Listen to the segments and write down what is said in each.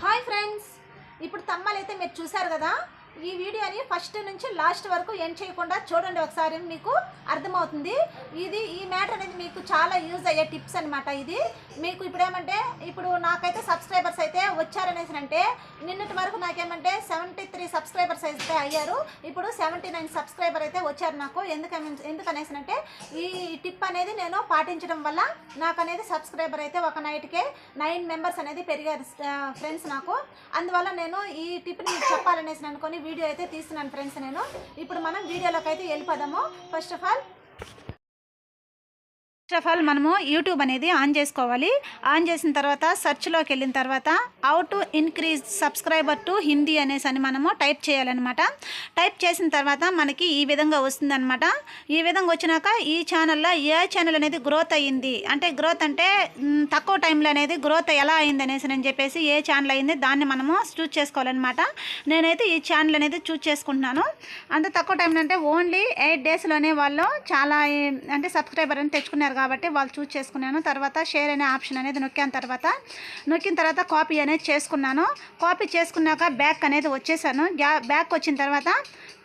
Hi friends ఇప్పుడు తమ్మలు అయితే మీరు చూసారు కదా? ఈ వీడియోని ఫస్ట్ నుంచి లాస్ట్ వరకు ఎండ్ చేయకుండా చూడండి ఒకసారి మీకు అర్థమవుతుంది. ఇది ఈ మ్యాటర్ అనేది మీకు చాలా యూజ్ అయ్యే టిప్స్ అనమాట ఇది. మీకు ఇప్పుడు ఏమంటే ఇప్పుడు నాకైతే సబ్స్క్రైబర్స్ అయితే వచ్చారనేసి అంటే నిన్నటి వరకు నాకేమంటే సెవెంటీ త్రీ సబ్స్క్రైబర్స్ అయితే అయ్యారు. ఇప్పుడు సెవెంటీ నైన్ సబ్స్క్రైబర్ అయితే వచ్చారు నాకు. ఎందుకని ఎందుకనేసినంటే ఈ టిప్ అనేది నేను పాటించడం వల్ల నాకు అనేది సబ్స్క్రైబర్ అయితే ఒక నైట్కే నైన్ మెంబర్స్ అనేది పెరిగారు ఫ్రెండ్స్ నాకు. అందువల్ల నేను ఈ టిప్ని మీకు చెప్పాలనేసి అనుకొని వీడియో అయితే తీస్తున్నాను ఫ్రెండ్స్ నేను. ఇప్పుడు మనం వీడియోలోకి అయితే వెళ్ళిపోదాము. First of all first of all మనము యూట్యూబ్ అనేది ఆన్ చేసుకోవాలి. ఆన్ చేసిన తర్వాత సెర్చ్లోకి వెళ్ళిన తర్వాత how to increase subscriber to Hindi అనేసి అని మనము టైప్ చేయాలన్నమాట. టైప్ చేసిన తర్వాత మనకి ఈ విధంగా వస్తుందన్నమాట. ఈ విధంగా వచ్చినాక ఈ ఛానల్లో ఏ ఛానల్ అనేది గ్రోత్ అయ్యింది? అంటే గ్రోత్ అంటే తక్కువ టైంలో అనేది గ్రోత్ ఎలా అయింది అనేసి అని చెప్పేసి ఏ ఛానల్ అయింది దాన్ని మనము చూస్ చేసుకోవాలన్నమాట. నేనైతే ఈ ఛానల్ అనేది చూస్ చేసుకుంటున్నాను. అంత తక్కువ టైంలో అంటే ఓన్లీ ఎయిట్ డేస్లోనే వాళ్ళు చాలా అంటే సబ్స్క్రైబర్ అని తెచ్చుకున్నారు కాబట్టి వాళ్ళు చూస్ చేసుకున్నాను. తర్వాత షేర్ అనే ఆప్షన్ అనేది నొక్కాను తర్వాత. నొక్కిన తర్వాత కాపీ అనేది చేసుకున్నాను. కాపీ చేసుకున్నాక బ్యాక్ అనేది వచ్చేసాను. బ్యాక్ వచ్చిన తర్వాత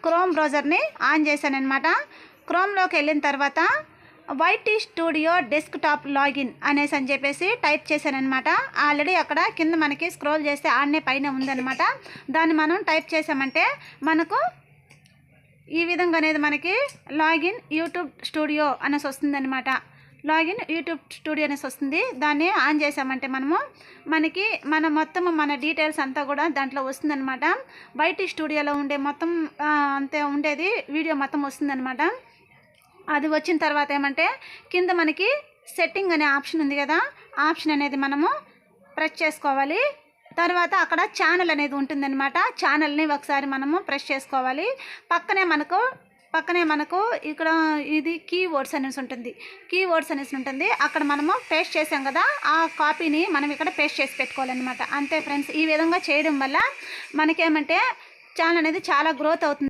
క్రోమ్ బ్రౌజర్ని ఆన్ చేశాను అనమాట క్రోమ్లోకి వెళ్ళిన తర్వాత వైటీ స్టూడియో డెస్క్టాప్ లాగిన్ అనేసి అని చెప్పేసి టైప్ చేశానమాట ఆల్రెడీ అక్కడ కింద మనకి స్క్రోల్ చేస్తే ఆడనే పైన ఉందన్నమాట దాన్ని మనం టైప్ చేసామంటే మనకు ఈ విధంగా అనేది మనకి లాగిన్ యూట్యూబ్ స్టూడియో అనేసి వస్తుందన్నమాట. లాగిన్ యూట్యూబ్ స్టూడియో అనేసి వస్తుంది. దాన్ని ఆన్ చేసామంటే మనము మనకి మన మొత్తం మన డీటెయిల్స్ అంతా కూడా దాంట్లో వస్తుందన్నమాట. బయటి స్టూడియోలో ఉండే మొత్తం అంతే ఉండేది. వీడియో మొత్తం వస్తుందన్నమాట. అది వచ్చిన తర్వాత ఏమంటే కింద మనకి సెట్టింగ్ అనే ఆప్షన్ ఉంది కదా ఆప్షన్ అనేది మనము ప్రెస్ చేసుకోవాలి. తర్వాత అక్కడ ఛానల్ అనేది ఉంటుందన్నమాట. ఛానల్ని ఒకసారి మనము ప్రెస్ చేసుకోవాలి. పక్కనే మనకు పక్కనే మనకు ఇక్కడ ఇది కీవర్డ్స్ అనేసి ఉంటుంది. కీవర్డ్స్ అనేసి ఉంటుంది. అక్కడ మనము పేస్ట్ చేసాం కదా ఆ కాపీని మనం ఇక్కడ పేస్ట్ చేసి పెట్టుకోవాలన్నమాట. అంతే ఫ్రెండ్స్ ఈ విధంగా చేయడం వల్ల మనకేమంటే ఛానల్ అనేది చాలా గ్రోత్ అవుతుంది.